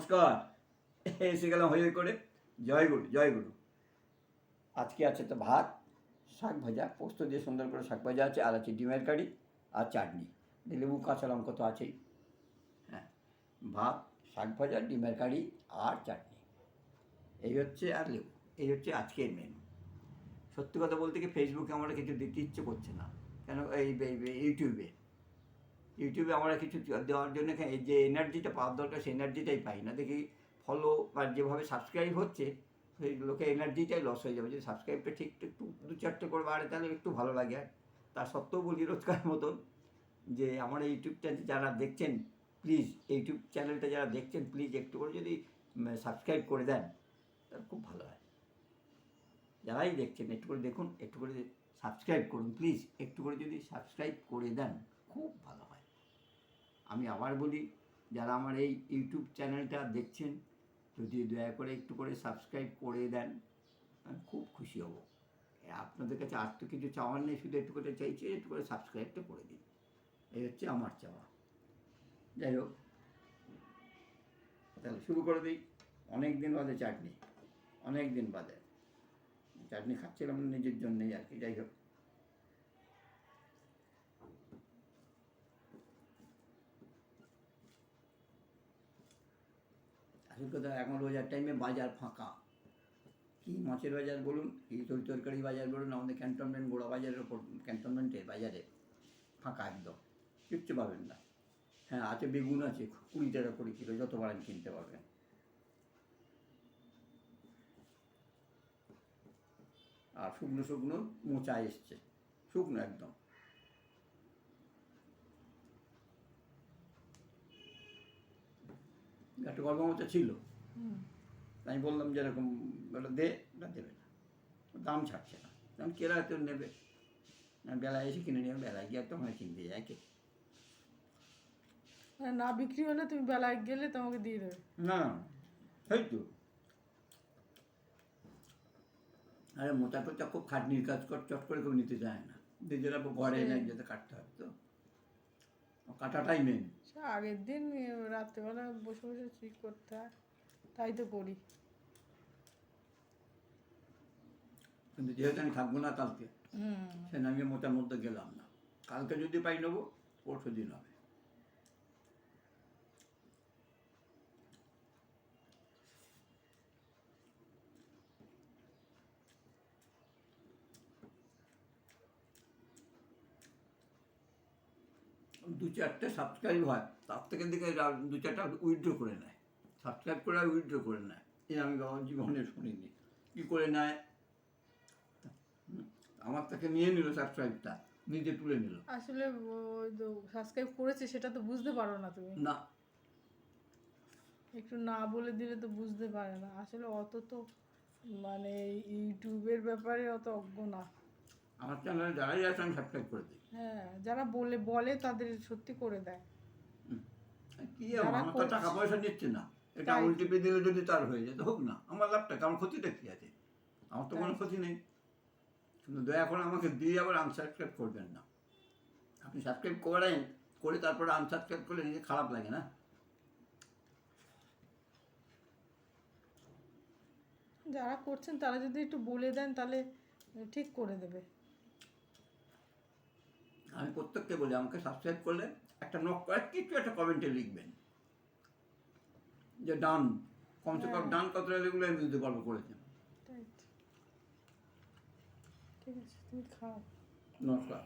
নমস্কার। এসে গেলাম হয়ে করে। জয় গুরু জয় গুরু। আজকে আছে তো ভাত, শাক ভাজা, পোস্ত দিয়ে সুন্দর করে শাক ভাজা আছে, আর আছে ডিমের কারি আর চাটনি। লেবু, কাঁচা লঙ্কা তো আছেই। হ্যাঁ ভাত, শাক ভাজা, ডিমের কারি আর চাটনি। এই হচ্ছে আর লেবু, এই হচ্ছে আজকের মেনু সত্যি কথা বলতে কি ফেসবুকে আমরা কিছু দিতে ইচ্ছে করছে না। কেন, এই ইউটিউবে ইউটিউবে আমরা কিছু দেওয়ার জন্য যে এনার্জিটা পাওয়ার দরকার, সেই এনার্জিটাই পাই না। দেখি ফলো বা যেভাবে সাবস্ক্রাইব হচ্ছে, সেই লোকের এনার্জিটাই লস হয়ে যাবে। যদি সাবস্ক্রাইবটা ঠিক একটু দু চারটে করে বাড়ে, তাহলে একটু ভালো লাগে। আর তার সত্ত্বেও বলি রোজকার মতন যে আমার এই ইউটিউবটা যারা দেখছেন প্লিজ ইউটিউব চ্যানেলটা যারা দেখছেন প্লিজ একটু করে যদি সাবস্ক্রাইব করে দেন, তাহলে খুব ভালো হয়। যারাই দেখছেন, একটু করে দেখুন, একটু করে সাবস্ক্রাইব করুন প্লিজ একটু করে যদি সাবস্ক্রাইব করে দেন, খুব ভালো হয়। আমি আবার বলি, যারা আমার এই ইউটিউব চ্যানেলটা দেখছেন, যদি দয়া করে একটু করে সাবস্ক্রাইব করে দেন, আমি খুব খুশি হব। আপনাদের কাছে আর তো কিছু চাওয়ার নেই, শুধু একটু করে চাইছি, একটু করে সাবস্ক্রাইবটা করে দিন। এই হচ্ছে আমার চাওয়া। যাই হোক, তাহলে শুরু করে দিই। অনেক দিন বাদে চাটনি, অনেক দিন বাদে। চাটনি খাচ্ছিলাম নিজের জন্যই আর কি, যাই হোক। আসল কথা এখন রোজার টাইমে বাজার ফাঁকা। কি মাছের বাজার বলুন? কি তরি তরকারি বাজার বলুন? আমাদের ক্যান্টনমেন্ট গোড়া বাজারের ওপর ক্যান্টনমেন্টের বাজারে ফাঁকা একদম। কিচ্ছু পাবেন না। হ্যাঁ আছে বেগুন আছে, কুড়ি টাকা করে কিলো, যত বারেন কিনতে পারবেন। আর শুকনো শুকনো মোচা এসছে। শুকনো একদম। একটা গল্প মোচা ছিল। আমি বললাম যে এরকম ওটা দে ওটা দেবে না। দাম ছাড়ছে না। কারণ কেরা তো নেবে। বেলায় এসে কিনে নিয়ে বেলায় গিয়ে তো আমার কিনতে যায় কে মানে না বিক্রি হলে তুমি বেলায় গেলে তোমাকে দিয়ে দেবে? না সেই তো। আরে মোটা টোটা খুব খাটনির কাজ কর চট করে কেউ নিতে চায় না। নিজেরা ঘরে এনে যেতে কাটতে হয় তো। কাটাটাই মেন সে আগের দিন রাত্রেবেলা বসে বসে ঠিক করতে হয়। তাই তো করি। কিন্তু যেহেতু আমি থাকব না কালকে সে আমি মোটার মধ্যে গেলাম না। কালকে যদি পাই নেব পরশু দিন হবে। দু চারটে সাবস্ক্রাইব হয় তার থেকে দিকে দু চারটা উইথড্র করে নেয়। সাবস্ক্রাইব করে উইথড্র করে নেয়। এই আমি আমার জীবনে শুনিনি। কী করে নেয়? আমার থেকে নিয়ে নিল সাবস্ক্রাইবটা নিজে তুলে নিল। আসলে সাবস্ক্রাইব করেছে সেটা তো বুঝতে পারো না তুমি। না। একটু না বলে দিলে তো বুঝতে পারে না। আসলে অত তো মানে ইউটিউবের ব্যাপারে অত অজ্ঞ না। আমার চ্যানেলে যারাই আছে আমি সাবস্ক্রাইব করে দিই। হ্যাঁ যারা বলে বলে তাদের সত্যি করে দেয়। কি আমার তো টাকা পয়সা নিচ্ছে না। এটা। আঙুল দিলে যদি তার হয়ে যেত হোক না। আমার লাভটা আমার ক্ষতিটা কি আছে? আমার তো কোনো ক্ষতি নেই। কিন্তু দয়া করে আমাকে দিয়ে আবার আনসাবস্ক্রাইব করবেন না। আপনি সাবস্ক্রাইব করেন করে তারপরে আনসাবস্ক্রাইব করলে নিজে খারাপ লাগে না। যারা করছেন তারা যদি একটু বলে দেন তাহলে ঠিক করে দেবে। আমি প্রত্যেককে বলি আমাকে সাবস্ক্রাইব করলে একটা নক করে কিছু একটা কমেন্টে লিখবেন। যে ডান কমসে কম। ডান কতটা লিখলে আমি বুঝতে পারব করেছেন ঠিক আছে তুমি খাও। নমস্কার।